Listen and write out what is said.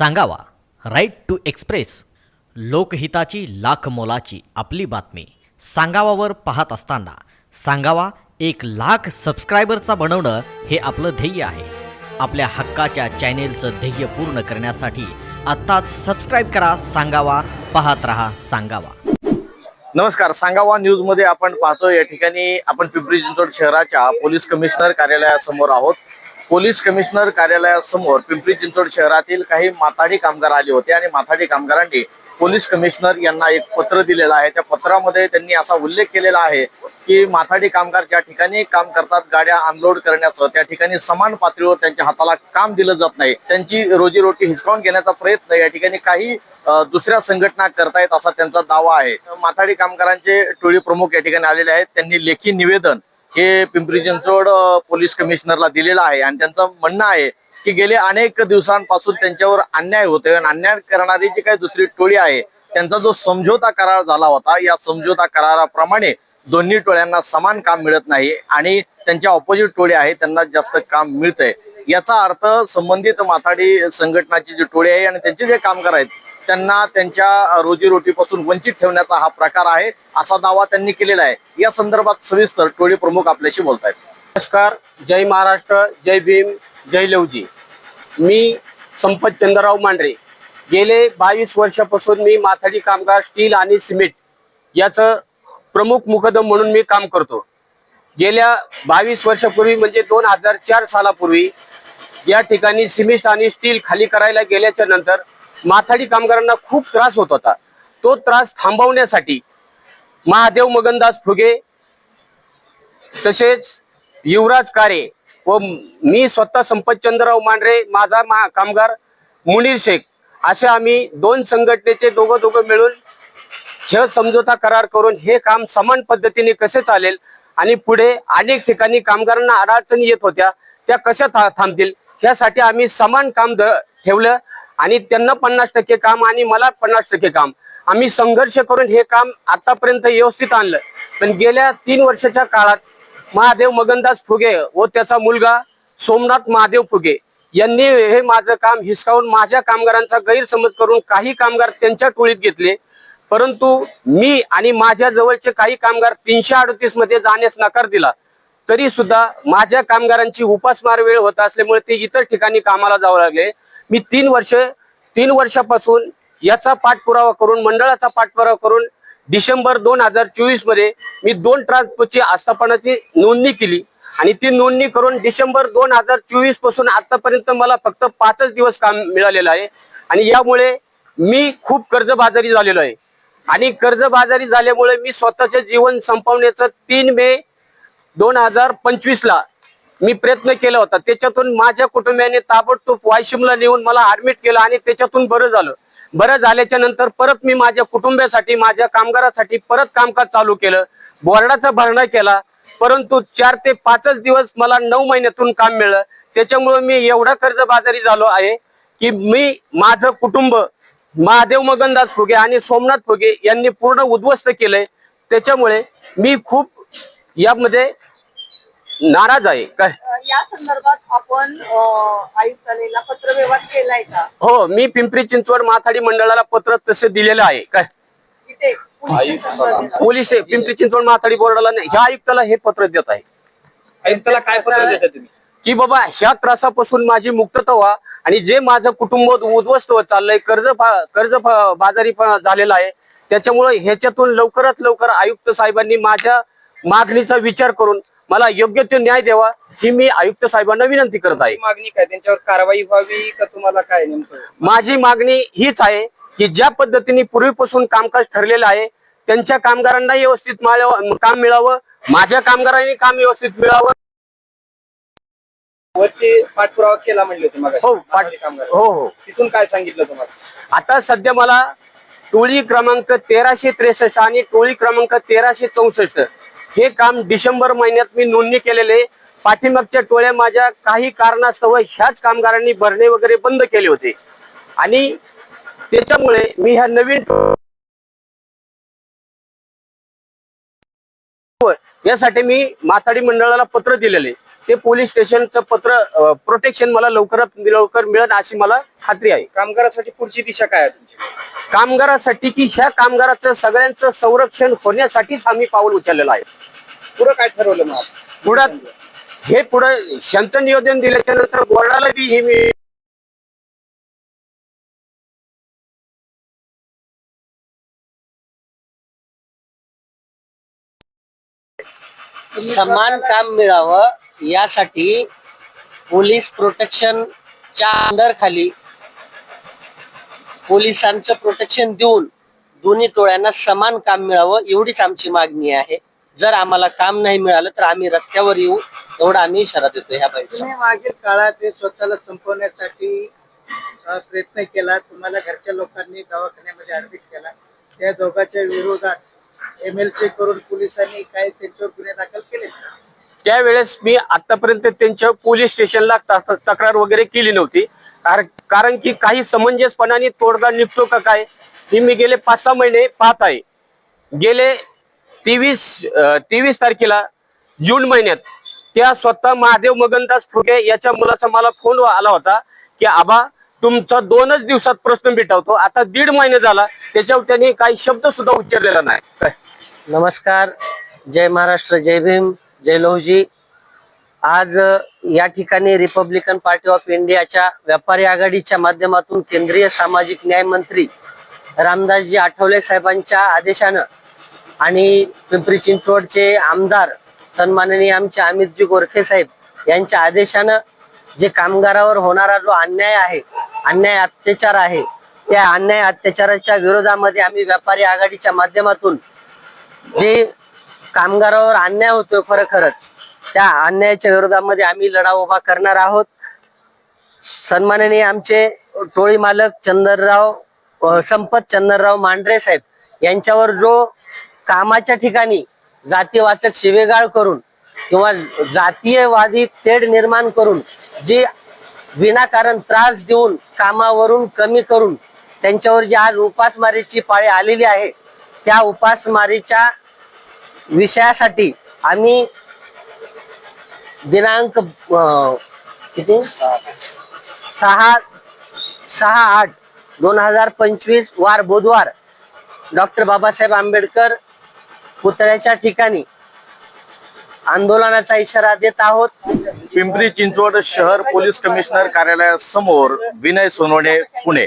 सांगावा. Right to express लोकहिताची लाख मोलाची आपली बातमी. सांगावावर पाहत असताना सांगावा एक लाख सबस्क्रायबरचा बनवणं हे आपलं ध्येय आहे. आपल्या हक्काच्या चॅनेलचं ध्येय पूर्ण करण्यासाठी आत्ताच सबस्क्राईब करा सांगावा पाहत रहा सांगावा. नमस्कार सांगावा न्यूजमध्ये आपण पाहतो या ठिकाणी आपण पिंपरी चिंचवड शहराच्या पोलीस कमिशनर कार्यालयासमोर आहोत. पोलीस कमिशनर कार्यालयासमोर पिंपरी चिंचवड शहरातील काही माथाडी कामगार आले होते आणि माथाडी कामगारांनी पोलीस कमिशनर यांना एक पत्र दिलेलं आहे. त्या पत्रामध्ये त्यांनी असा उल्लेख केलेला आहे की माथाडी कामगार ज्या ठिकाणी काम करतात गाड्या अनलोड करण्याचं त्या ठिकाणी समान पातळीवर त्यांच्या हाताला काम दिलं जात नाही. त्यांची रोजीरोटी हिसकावून घेण्याचा प्रयत्न या ठिकाणी काही दुसऱ्या संघटना करतायत असा त्यांचा दावा आहे. माथाडी कामगारांचे टोळी प्रमुख या ठिकाणी आलेले आहेत. त्यांनी लेखी निवेदन हे पिंपरी चिंचवड पोलीस कमिशनरला दिलेलं आहे. आणि त्यांचं म्हणणं आहे की गेले अनेक दिवसांपासून त्यांच्यावर अन्याय होतोय. आणि अन्याय करणारी जी काही दुसरी टोळी आहे त्यांचा जो समझोता करार झाला होता या समझोता कराराप्रमाणे दोन्ही टोळ्यांना समान काम मिळत नाही आणि त्यांच्या ऑपोजिट टोळी आहे त्यांना जास्त काम मिळतंय. याचा अर्थ संबंधित माथाडी संघटनाची जी टोळी आहे आणि त्यांचे जे कामगार आहेत त्यांना त्यांच्या रोजीरोटीपासून वंचित ठेवण्याचा हा प्रकार आहे असा दावा त्यांनी केलेला आहे. या संदर्भात सविस्तर टोळी प्रमुख आपल्याशी बोलत आहेत नमस्कार जय महाराष्ट्र जय भीम जय लवजी. मी संपत चंद्रराव मांढरे. गेले बावीस वर्षापासून मी माथाडी कामगार स्टील आणि सिमेंट याचं प्रमुख मुकदम म्हणून मी काम करतो. गेल्या बावीस वर्षापूर्वी म्हणजे दोन हजार चार सालापूर्वी या ठिकाणी सिमेंट आणि स्टील खाली करायला गेल्याच्यानंतर माथाडी कामगारांना खूप त्रास होत होता. तो त्रास थांबवण्यासाठी महादेव मगनदास फुगे तसेच युवराज कारे व मी स्वतः संपतचंद्रराव मांढरे माझा मा कामगार मुनीर शेख असे आम्ही दोन संघटनेचे दोघं दोघं मिळून हे समझोता करार करून हे काम समान पद्धतीने कसे चालेल आणि पुढे अनेक ठिकाणी कामगारांना अडचणी येत होत्या त्या कशा था थांबतील यासाठी आम्ही समान काम द ठेवलं आणि त्यांना पन्नास टक्के काम आणि मला पन्नास टक्के काम. आम्ही संघर्ष करून हे काम आतापर्यंत व्यवस्थित आणलं. पण गेल्या तीन वर्षाच्या काळात महादेव मगनदास फुगे व त्याचा मुलगा सोमनाथ महादेव फुगे यांनी हे माझं काम हिसकावून माझ्या कामगारांचा गैरसमज करून काही कामगार त्यांच्या टोळीत घेतले. परंतु मी आणि माझ्या जवळचे काही कामगार तीनशे अडतीसमध्ये जाण्यास नकार दिला. तरी सुद्धा माझ्या कामगारांची उपासमार वेळ होत असल्यामुळे ते इतर ठिकाणी कामाला जावं लागले. मी तीन वर्ष तीन वर्षापासून याचा पाठपुरावा करून मंडळाचा पाठपुरावा करून डिसेंबर दोन हजार चोवीसमध्ये मी दोन ट्रान्सपोर्टची आस्थापनाची नोंदणी केली. आणि ती नोंदणी करून डिसेंबर दोन हजार चोवीसपासून आतापर्यंत मला फक्त पाचच दिवस काम मिळालेलं आहे. आणि यामुळे मी खूप कर्जबाजारी झालेलो आहे. आणि कर्जबाजारी झाल्यामुळे मी स्वतःचे जीवन संपवण्याचं तीन मे दोन हजार पंचवीस ला मी प्रयत्न केला होता. त्याच्यातून माझ्या कुटुंबियाने ताबडतोब वाशिमला नेऊन मला ऍडमिट केलं आणि त्याच्यातून बरं झालं. बरं झाल्याच्यानंतर परत मी माझ्या कुटुंबियासाठी माझ्या कामगारासाठी परत कामकाज चालू केलं. बोर्डाचा भरणा केला. परंतु चार ते पाचच दिवस मला नऊ महिन्यातून काम मिळलं. त्याच्यामुळे मी एवढा कर्जबाजारी झालो आहे की मी माझं कुटुंब महादेव मगनदास फुगे आणि सोमनाथ फुगे यांनी पूर्ण उद्ध्वस्त केलंय. त्याच्यामुळे मी खूप यामध्ये नाराज आहे. काय? या संदर्भात आपण आयुक्तालयाला पत्रव्यवहार केलाय का? हो मी पिंपरी चिंचवड माथाडी मंडळाला पत्र तसे दिलेलं आहे. काय? इथे पोलीस स्टेशनला पोलीस पिंपरी चिंचवड माथाडी बोर्डाला नाही. ह्या आयुक्ताला हे पत्र देत आहे. आयुक्ताला काय पत्र देता तुम्ही? की बाबा ह्या त्रासापासून माझी मुक्तता व्हा आणि जे माझं कुटुंब उद्ध्वस्त होत चाललंय कर्ज फा- कर्ज फा- बाजारी झालेला आहे त्याच्यामुळे ह्याच्यातून लवकरात लवकर आयुक्त साहेबांनी माझ्या मागणीचा विचार करून मला योग्य तो न्याय द्यावा ही मी आयुक्त साहेबांना विनंती करत आहे. मागणी काय? त्यांच्यावर कारवाई व्हावी का तुम्हाला काय नेमकं? माझी मागणी हीच आहे की ज्या पद्धतीने पूर्वीपासून कामकाज ठरलेलं आहे त्यांच्या कामगारांना व्यवस्थित काम मिळावं माझ्या कामगारांनी काम व्यवस्थित मिळावं. वरती पाठपुरावा केला म्हणले मग हो पाठ हो हो. तिथून काय सांगितलं तुम्हाला? आता सध्या मला टोळी क्रमांक तेराशे त्रेसष्ट आणि टोळी क्रमांक तेराशे चौसष्ट हे काम डिसेंबर महिन्यात मी नोंदणी केलेले पाठीमागच्या टोळ्या माझ्या काही कारणास्तव ह्याच कामगारांनी भरणे वगैरे बंद केले होते. आणि त्याच्यामुळे मी ह्या नवीन यासाठी मी माथाडी मंडळाला पत्र दिलेले. ते पोलीस स्टेशनचं पत्र प्रोटेक्शन मला लवकरात लवकर मिळत अशी मला खात्री आहे. कामगारासाठी पुढची दिशा काय आहे तुमची? कामगारासाठी की ह्या कामगाराचं सगळ्यांचं संरक्षण होण्यासाठीच आम्ही पाऊल उचललेलं आहे. पुढं काय ठरवलं मग आपण? पुढं हे पुढं यांचं निवेदन दिल्याच्या नंतर बोर्डाला बी हे मी समान काम मिळावं यासाठी पोलीस प्रोटेक्शनच्या अंडर खाली पोलिसांचं प्रोटेक्शन देऊन दोन्ही टोळ्यांना समान काम मिळावं एवढीच आमची मागणी आहे जर आम्हाला काम नाही मिळालं तर आम्ही रस्त्यावर येऊ एवढा आम्ही इशारा देतो ह्या बाबतीत तुम्ही मागील काळात हे स्वतःला संपवण्यासाठी अ, प्रयत्न केला. तुम्हाला घरच्या लोकांनी दवाखान्यामध्ये ऍडमिट केला. त्या दोघांच्या विरोधात एम एल सी करून पोलिसांनी काय त्यांच्यावर गुन्हे दाखल केले? त्यावेळेस मी आतापर्यंत त्यांच्या पोलीस स्टेशनला त- तक्रार वगैरे केली नव्हती. कार- कारण की काही समंजसपणाने तोडगा निघतो का काय हे मी गेले पाच सहा महिने पाहत आहे. गेले तेवीस तेवीस तारखेला जून महिन्यात त्या स्वतः महादेव मगनदास फुटे याच्या मुलाचा मला फोन आला होता की आबा तुमचा दोनच दिवसात प्रश्न मिटवतो. आता दीड महिने झाला त्याच्यावर त्यांनी काही शब्द सुद्धा उच्चारलेला नाही. नमस्कार. जय महाराष्ट्र जय भीम जय लहुजी. आज या ठिकाणी रिपब्लिकन पार्टी ऑफ इंडियाच्या व्यापारी आघाडीच्या माध्यमातून केंद्रीय सामाजिक न्याय मंत्री रामदासजी आठवले साहेबांच्या आदेशानं आणि पिंपरी चिंचवडचे आमदार सन्माननीय आमचे अमितजी गोरखे साहेब यांच्या आदेशानं जे कामगारावर होणारा जो अन्याय आहे अन्याय अत्याचार आहे त्या अन्याय अत्याचाराच्या विरोधामध्ये आम्ही व्यापारी आघाडीच्या माध्यमातून जे कामगारावर अन्याय होतोय खरं खरंच त्या अन्यायाच्या विरोधामध्ये आम्ही लढा उभा करणार आहोत. सन्माननीय आमचे टोळी मालक चंदनराव संपत चंदनराव मांढरे साहेब यांच्यावर जो कामाच्या ठिकाणी जातीवाचक शिवेगाळ करून किंवा जातीयवादी तेढ निर्माण करून जी विनाकारण त्रास देऊन कामावरून कमी करून त्यांच्यावर जी आज उपासमारीची पाळी आलेली आहे त्या उपासमारीच्या विषयासाठी आम्ही दिनांक किती? सहा सहा आठ दोन हजार पंचवीस वार बुधवार डॉक्टर बाबासाहेब आंबेडकर पुतळ्याच्या ठिकाणी आंदोलनाचा इशारा देत आहोत. पिंपरी चिंचवड शहर पोलीस कमिशनर कार्यालयासमोर विनय सोनवणे पुणे.